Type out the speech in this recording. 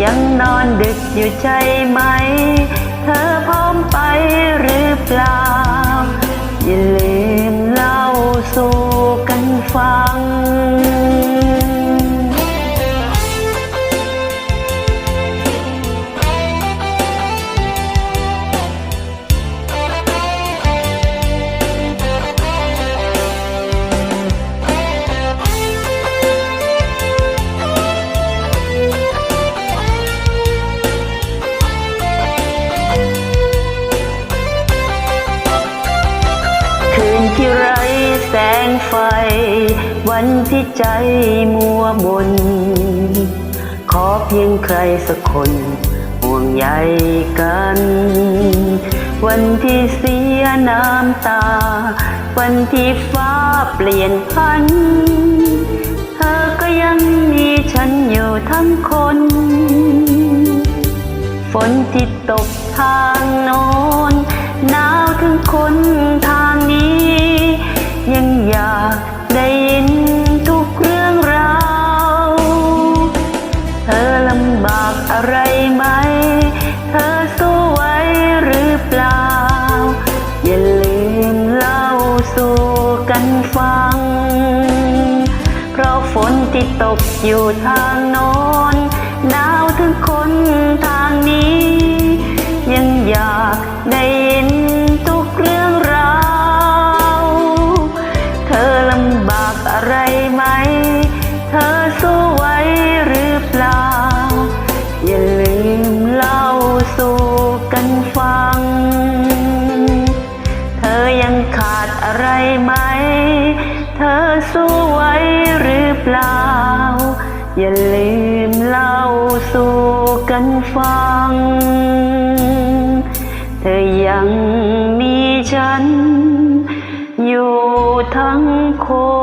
ยังนอนดึกอยู่ใจไหม เธอพร้อมไปหรือเปล่าอย่าลืม วันที่ใจมัวมนขอเพียงใครสักคนห่วงใยกัน วันที่เสียน้ำตา วันที่ฟ้าเปลี่ยนพัน เธอก็ยังมีฉันอยู่ทั้งคน ฝนที่ตกทางโน้นหนาวถึงคนทำบากอะไรไหม เธอสู้ไหวหรือเปล่า อย่าลืมเล่าสู่กันฟัง เพราะฝนที่ตกอยู่ทางโน้นหนาวถึงคนทางนี้ อย่าลืมเล่าสู่กันฟัง เธอยังมีฉัน อยู่ทั้งคน